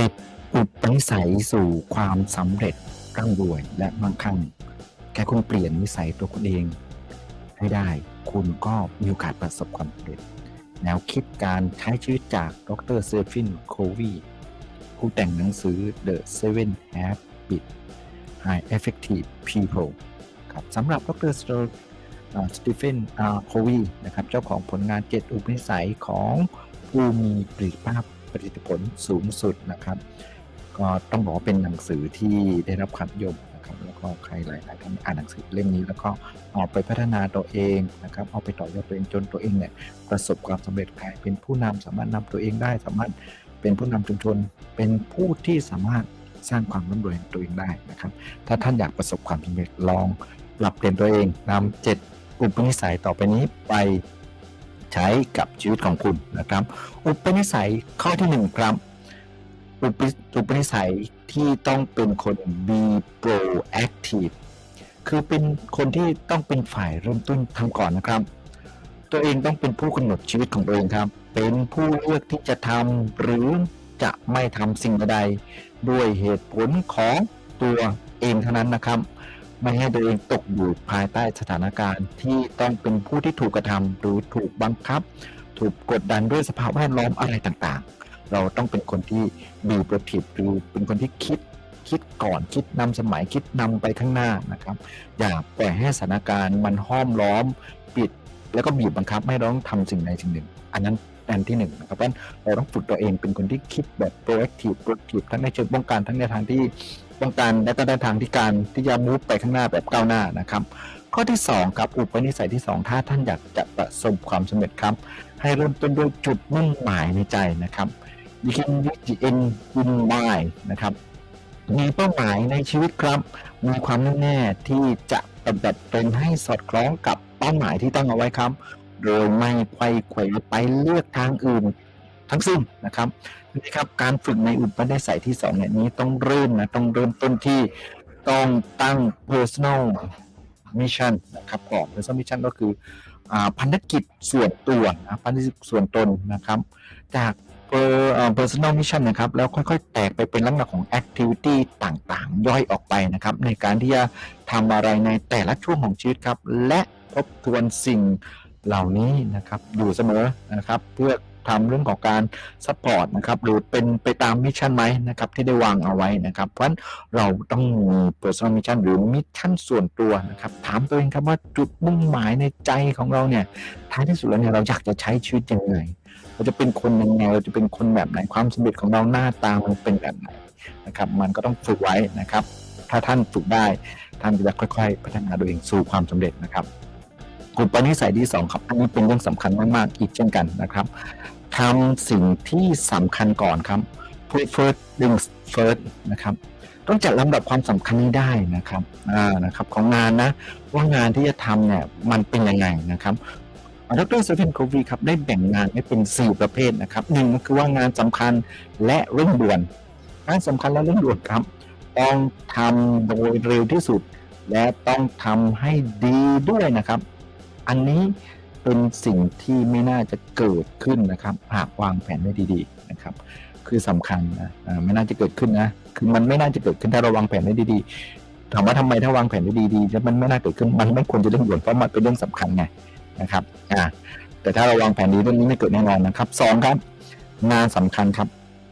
เก็บอุปนิสัยสู่ความสำเร็จร่ำรวยและมั่งคั่ง แค่คุณเปลี่ยนนิสัยตัวคุณเอง ให้ได้คุณก็มีโอกาสประสบความสำเร็จ แนวคิดการใช้ชีวิตจากดรเซฟินโควีผู้แต่งหนังสือ The Seven Habits High Effective People ครับสำหรับดรสตีเฟนโควีนะครับ เจ้าของผลงาน 7 อุปนิสัยของผู้มีปริภาพ ประสิทธิผลสูงสุดนะครับ ก็ต้องบอกว่าเป็นหนังสือที่ได้รับความนิยมนะครับ แล้วก็ใครหลายๆท่านอ่านหนังสือเล่มนี้ แล้วก็เอาไปพัฒนาตัวเองนะครับ เอาไปต่อยอดตัวเองจนตัวเองเนี่ยประสบความสำเร็จกลายเป็นผู้นำสามารถนำตัวเองได้สามารถเป็นผู้นำชุมชน เป็นผู้ที่สามารถสร้างความร่ำรวยให้ตัวเองได้นะครับ ถ้าท่านอยากประสบความสำเร็จลองปรับเปลี่ยนตัวเองนำเจ็ดอุปนิสัยต่อไปนี้ไป ใช้กับชีวิตของคุณนะครับ อุปนิสัยข้อที่หนึ่งครับ อุปอุปนิสัยที่ต้องเป็นคน be proactive คือเป็นคนที่ต้องเป็นฝ่ายเริ่มต้นทำก่อนนะครับ ตัวเองต้องเป็นผู้กำหนดชีวิตของตัวเองครับ เป็นผู้เลือกที่จะทำหรือจะไม่ทำสิ่งใดด้วยเหตุผลของตัวเองเท่านั้นนะครับ ไม่ให้ตัวเองตกอยู่ภายใต้สถานการณ์ ที่ต้องเป็นผู้ที่ถูกกระทำหรือถูกบังคับ ถูกกดดันด้วยสภาพแวดล้อมอะไรต่างๆ เราต้องเป็นคนที่มีประทิบหรือเป็นคนที่คิดคิดก่อนคิดนำสมัยคิดนำไปข้างหน้านะครับ อย่าปล่อยให้สถานการณ์มันห้อมล้อมปิด แล้วก็บีบบังคับให้เราต้องทำสิ่งใดสิ่งหนึ่ง อันนั้น อันที่หนึ่งนะครับเพราะฉะนั้นเราต้องฝึกตัวเองเป็นคนที่คิดแบบ proactive proactive ทั้งในเชิงป้องกันทั้งในทางที่ป้องกันและก็ในทางที่การที่จะมูฟไปข้างหน้าแบบก้าวหน้านะครับ ข้อที่2ครับอุปนิสัยที่ 2 ถ้าท่านอยากจะประสบความสำเร็จครับ ให้เริ่มต้นด้วยจุดมุ่งหมายในใจนะครับ begin with the end in mind นะครับมีเป้าหมายในชีวิตครับ มีความแน่แน่ที่จะปฏิบัติตนให้สอดคล้องกับเป้าหมายที่ตั้งเอาไว้ครับ โดยไม่ไขว้เขวไปเลือกทางอื่นทั้งสิ้นนะครับนี่ครับการฝึกในอุปนิสัยที่สองเนี่ยนี้ต้องเริ่มนะต้องเริ่มต้นที่ต้องตั้ง personal mission นะครับก่อน personal mission ก็คืออพันธกิจส่วนตัวนะพันธกิจส่วนตนนะครับ จาก per- เอ่อ personal mission นะครับ แล้วค่อยๆ แตกไปเป็นลักษณะของ activity ต่างๆ ย่อยออกไปนะครับ ในการที่จะทำอะไรในแต่ละช่วงของชีวิตครับ และทบทวนสิ่ง เหล่านี้นะครับอยู่เสมอนะครับเพื่อทำเรื่องของการซัพพอร์ตนะครับหรือเป็นไปตามมิชชั่นไหมนะครับที่ได้วางเอาไว้นะครับเพราะฉะนั้นเราต้องมี personal mission หรือมิชชั่นส่วนตัวนะครับถามตัวเองครับว่าจุดมุ่งหมายในใจของเราเนี่ยท้ายที่สุดแล้วเนี่ยเราอยากจะใช้ชีวิตยังไงเราจะเป็นคนยังไงเราจะเป็นคนแบบไหนความสำเร็จของเราหน้าตามันเป็นแบบไหนนะครับมันก็ต้องฝึกไว้นะครับ ถ้าท่านฝึกได้ท่านจะค่อย ๆ พัฒนาตัวเองสู่ความสำเร็จนะครับ อุปนิสัยที่สองครับอันนี้เป็นเรื่องสำคัญมากๆอีกเช่นกันนะครับทำสิ่งที่สำคัญก่อนครับ put first things first นะครับต้องจัดลำดับความสำคัญนี้ได้นะครับอ่านะครับ ของงานนะว่างานที่จะทำเนี่ยมันเป็นยังไงนะครับดรเซฟนโควีครับได้แบ่งงานให้เป็น 4 ประเภทนะครับหนึ่งก็คือว่างานสำคัญและเร่งด่วนงานสำคัญและเร่งด่วนครับ ต้องทำโดยเร็วที่สุด และต้องทำให้ดีด้วยนะครับ อันนี้เป็นสิ่งที่ไม่น่าจะเกิดขึ้นนะครับ หากวางแผนไว้ดีๆนะครับ คือสำคัญนะไม่น่าจะเกิดขึ้นนะคือมันไม่น่าจะเกิดขึ้นถ้าเราวางแผนไว้ดีๆถามว่าทำไมถ้าวางแผนไว้ดีๆแล้วมันไม่น่าเกิดขึ้นมันไม่ควรจะเร่งด่วนเพราะมันเป็นเรื่องสำคัญไงนะครับอ่าแต่ถ้าเราวางแผนดีเรื่องนี้ไม่เกิดแน่นอนนะครับสองครับ งานสำคัญครับ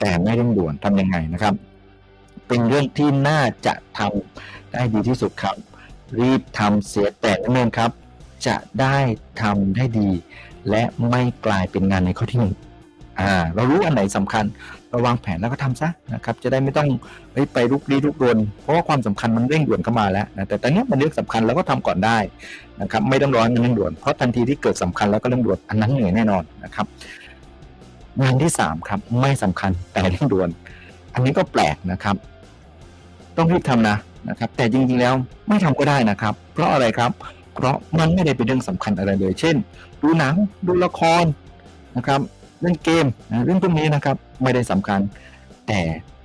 แต่ไม่เร่งด่วนทำยังไงนะครับ เป็นเรื่องที่น่าจะทำได้ดีที่สุดครับ รีบทำเสียแต่เนิ่นๆครับ จะได้ทำได้ดี และไม่กลายเป็นงานในข้อที่หนึ่งอ่าเรารู้อันไหนสำคัญเราวางแผนแล้วก็ทำซะนะครับ จะได้ไม่ต้องไปลุกลี้ลุกรนเพราะว่าความสำคัญมันเร่งด่วนเข้ามาแล้วนะแต่ตอนนี้มันเรื่องสำคัญเราก็ทำก่อนได้นะครับ ไม่ต้องรอให้มันเร่งด่วนเพราะทันทีที่เกิดสำคัญแล้วก็เร่งด่วนอันนั้นเหนื่อยแน่นอนนะครับงานที่สามครับไม่สำคัญแต่เร่งด่วน อันนี้ก็แปลกนะครับ ต้องรีบทำนะนะครับ แต่จริงๆแล้วไม่ทำก็ได้นะครับ เพราะอะไรครับ เพราะมันไม่ได้เป็นเรื่องสำคัญอะไรเลย เช่น ดูหนังดูละครนะครับเล่นเกมนะเรื่องพวกนี้นะครับไม่ได้สำคัญ แต่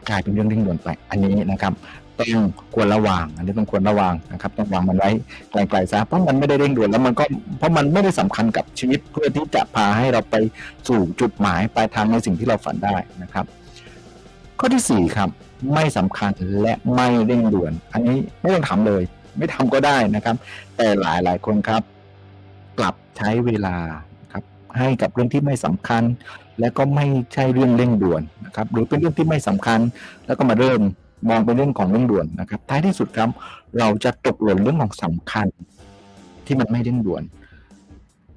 กลายเป็นเรื่องเร่งด่วนไปอันนี้นะครับต้องควรระวังอันนี้ต้องควรระวังนะครับต้องวางมันไว้ไกลๆซะเพราะมันไม่ได้เร่งด่วนแล้วมันก็เพราะมันไม่ได้สำคัญกับชีวิตเพื่อที่จะพาให้เราไปสู่จุดหมายปลายทางในสิ่งที่เราฝันได้นะครับ ข้อที่สี่ครับไม่สำคัญและไม่เร่งด่วน อันนี้ไม่ต้องทำเลย ไม่ทำก็ได้นะครับ แต่หลายหลายคนครับ กลับใช้เวลาครับให้กับเรื่องที่ไม่สำคัญ และก็ไม่ใช่เรื่องเร่งด่วนนะครับ หรือเป็นเรื่องที่ไม่สำคัญ แล้วก็มาเริ่มมองเป็นเรื่องของเร่งด่วนนะครับ ท้ายที่สุดครับ เราจะตกหล่นเรื่องของสำคัญ ที่มันไม่เร่งด่วน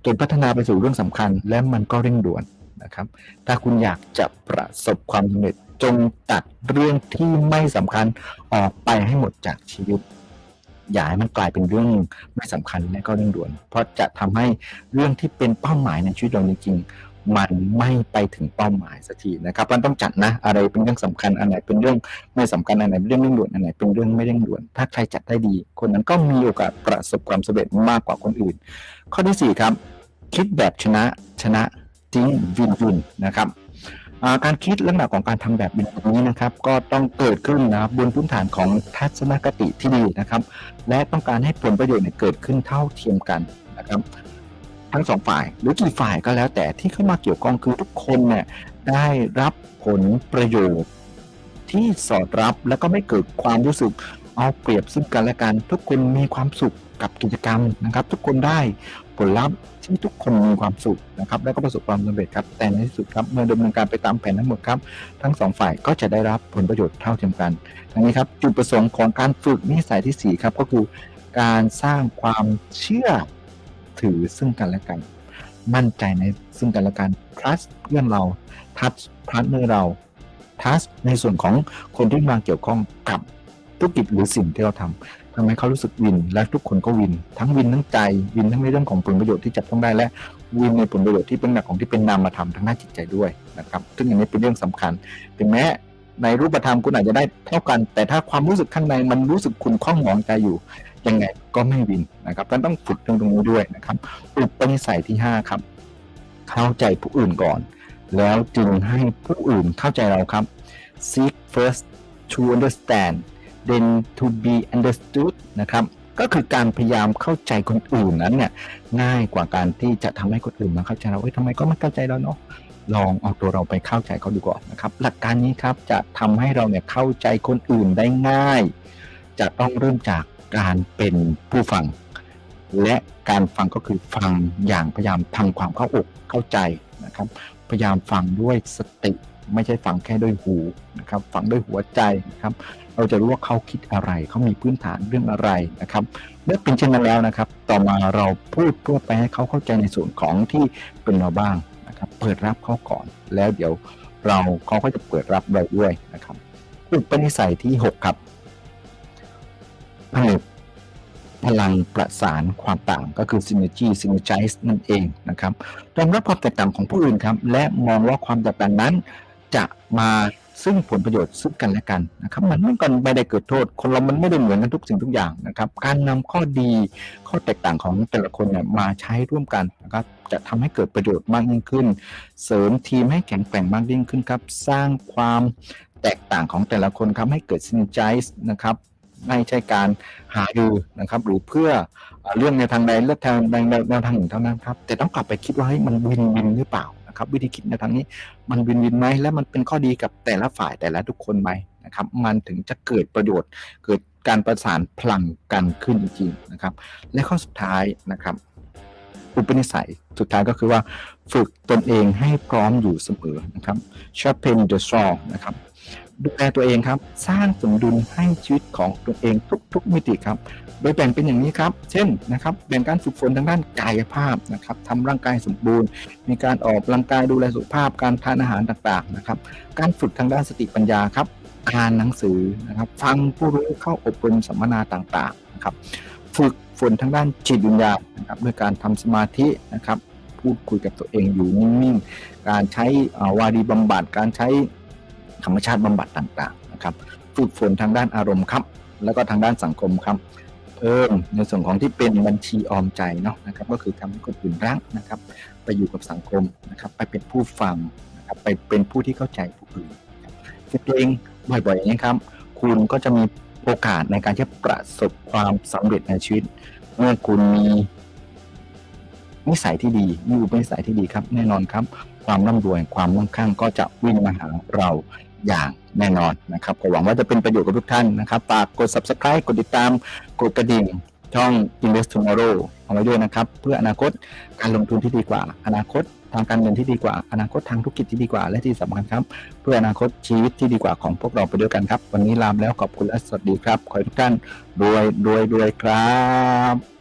จนพัฒนาไปสู่เรื่องสำคัญ และมันก็เร่งด่วนนะครับ ถ้าคุณอยากจะประสบความสำเร็จจงตัดเรื่องที่ไม่สำคัญออกไปให้หมดจากชีวิต อย่าให้มันกลายเป็นเรื่องไม่สำคัญและก็เร่งด่วน เพราะจะทำให้เรื่องที่เป็นเป้าหมายในชีวิตเราจริงๆมันไม่ไปถึงเป้าหมายสักทีนะครับมันต้องจัดนะ อะไรเป็นเรื่องสำคัญอันไหนเป็นเรื่องไม่สำคัญอันไหนเป็นเรื่องเร่งด่วนอันไหนเป็นเรื่องไม่เร่งด่วน ถ้าใครจัดได้ดี คนนั้นก็มีโอกาสประสบความสำเร็จมากกว่าคนอื่น ข้อที่สี่ครับคิดแบบชนะชนะจริงวินวินนะครับ การคิดลักษณะของการทำแบบนี้นะครับ ก็ต้องเกิดขึ้นนะบนพื้นฐานของทัศนคติที่ดีนะครับ และต้องการให้ผลประโยชน์เนี่ยเกิดขึ้นเท่าเทียมกันนะครับ ทั้งสองฝ่ายหรือกี่ฝ่ายก็แล้วแต่ที่เข้ามาเกี่ยวข้องคือทุกคนเนี่ยได้รับผลประโยชน์ ที่สอดรับแล้วก็ไม่เกิดความรู้สึกเอาเปรียบซึ่งกันและกัน ทุกคนมีความสุขกับกิจกรรมนะครับ ทุกคนได้ ผลลัพธ์ที่ทุกคนมีความสุขนะครับและก็ประสบความสำเร็จครับแต่ในที่สุดครับเมื่อดำเนินการไปตามแผนทั้งหมดครับ ทั้งสองฝ่ายก็จะได้รับผลประโยชน์เท่าเทียมกันทั้งนี้ครับจุดประสงค์ของการฝึกนิสัยที่สี่ครับก็คือการสร้างความเชื่อถือซึ่งกันและกัน มั่นใจในซึ่งกันและกัน trust เพื่อนเรา trust partner เรา trust ในส่วนของคนที่มาเกี่ยวข้องกับธุรกิจหรือสิ่งที่เราทำ ทำให้เขารู้สึกวิน และทุกคนก็วิน ทั้งวินทั้งใจวินทั้งในเรื่องของผลประโยชน์ที่จับต้องได้และวินในผลประโยชน์ที่เป็นหลักของที่เป็นนามธรรมทางด้านจิตใจด้วยนะครับ ซึ่งอันนี้เป็นเรื่องสำคัญถึงแม้ในรูปธรรมคุณอาจจะได้เท่ากัน แต่ถ้าความรู้สึกข้างในมันรู้สึกคุณข้องหมองใจอยู่ ยังไงก็ไม่วินนะครับก็ต้องฝึกตรงตรงนี้ด้วยนะครับอุปนิสัยที่ 5 ครับ เข้าใจผู้อื่นก่อน แล้วจึงให้ผู้อื่นเข้าใจเราครับ seek first to understand then to be understood นะครับ ก็คือการพยายามเข้าใจคนอื่นนั้นเนี่ยง่ายกว่าการที่จะทำให้คนอื่นมาเข้าใจเราเอ้ยทำไมก็ไม่เข้าใจเราเนาะลองเอาตัวเราไปเข้าใจเขาดูก่อนนะครับ หลักการนี้ครับจะทำให้เราเนี่ยเข้าใจคนอื่นได้ง่าย จะต้องเริ่มจากการเป็นผู้ฟัง และการฟังก็คือฟังอย่างพยายามทำความเข้าอกเข้าใจนะครับ พยายามฟังด้วยสติ ไม่ใช่ฟังแค่ด้วยหูนะครับฟังด้วยหัวใจนะครับ เราจะรู้ว่าเขาคิดอะไร เขามีพื้นฐานเรื่องอะไรนะครับ เมื่อเป็นเช่นนั้นแล้วนะครับ ต่อมาเราพูดเพื่อไปให้เขาเข้าใจในส่วนของที่เป็นเราบ้างนะครับ เปิดรับเขาก่อน แล้วเดี๋ยวเราเขาก็จะเปิดรับเราด้วยนะครับอุปนิสัยที่ 6 ครับผนึกพลังประสานความต่างก็คือ synergy synergize นั่นเองนะครับยอมรับความแตกต่างของผู้อื่นครับ และมองว่าความแตกต่างนั้น จะมาซึ่งผลประโยชน์ซึ่งกันและกันนะครับ มันไม่กันไม่ได้เกิดโทษ คนเรามันไม่ได้เหมือนกันทุกสิ่งทุกอย่างนะครับ การนำข้อดีข้อแตกต่างของแต่ละคนเนี่ยมาใช้ร่วมกันนะครับจะทำให้เกิดประโยชน์มากยิ่งขึ้น เสริมทีมให้แข็งแกร่งมากยิ่งขึ้นครับ สร้างความแตกต่างของแต่ละคนครับให้เกิด synergize นะครับไม่ใช่การหาดูนะครับ หรือเพื่อเรื่องในทางใดเลือกทางใดแนวทางหนึ่งเท่านั้นครับ แต่ต้องกลับไปคิดว่าเฮ้ยมันวินวินหรือเปล่า นะครับ วิธีคิดในทางนี้มันวินวินไหมและมันเป็นข้อดีกับแต่ละฝ่ายแต่ละทุกคนไหมนะครับ มันถึงจะเกิดประโยชน์ เกิดการประสานพลังกันขึ้นจริงๆนะครับ และข้อสุดท้ายนะครับอุปนิสัยสุดท้ายก็คือว่าฝึกตนเองให้พร้อมอยู่เสมอนะครับ sharpen the saw นะครับ ดูแลตัวเองครับ สร้างสมดุลให้ชีวิตของตัวเองทุก ๆมิติครับ โดยแบ่งเป็นอย่างนี้ครับ เช่นนะครับแบ่งการฝึกฝนทางด้านกายภาพนะครับทำร่างกายสมบูรณ์ มีการออกกำลังกายดูแลสุขภาพการทานอาหารต่างๆนะครับ การฝึกทางด้านสติปัญญาครับอ่านหนังสือนะครับ ฟังผู้รู้เข้าอบรมสัมมนาต่างๆนะครับ ฝึกฝนทางด้านจิตวิญญาณนะครับด้วยการทำสมาธินะครับ พูดคุยกับตัวเองอยู่นิ่งๆ การใช้วารีบำบัด การใช้ ธรรมชาติบำบัดต่างๆนะครับฝึกฝนทางด้านอารมณ์ครับ แล้วก็ทางด้านสังคมครับเพิ่มในส่วนของที่เป็นบัญชีออมใจเนาะนะครับ ก็คือทำให้คนอื่นรักนะครับ ไปอยู่กับสังคมนะครับ ไปเป็นผู้ฟังนะครับไปเป็นผู้ที่เข้าใจผู้อื่นฝึกตัวเองบ่อยๆอย่างนี้ครับคุณก็จะมีโอกาสในการที่ประสบความสำเร็จในชีวิต เมื่อคุณมีนิสัยที่ดีมีอุปนิสัยที่ดีครับ แน่นอนครับ ความร่ำรวยความมั่งคั่งก็จะวิ่งมาหาเรา อย่างแน่นอนนะครับก็หวังว่าจะเป็นประโยชน์กับทุกท่านนะครับฝากกด subscribe กดติดตามกดกระดิ่งช่อง Invest Tomorrow เอาไว้ด้วยนะครับ เพื่ออนาคตการลงทุนที่ดีกว่า อนาคตทางการเงินที่ดีกว่า อนาคตทางธุรกิจที่ดีกว่า และที่สำคัญครับ เพื่ออนาคตชีวิตที่ดีกว่าของพวกเราไปด้วยกันครับ วันนี้ลามแล้วขอบคุณและสวัสดีครับ ขอให้ทุกท่านรวยรวยรวยครับ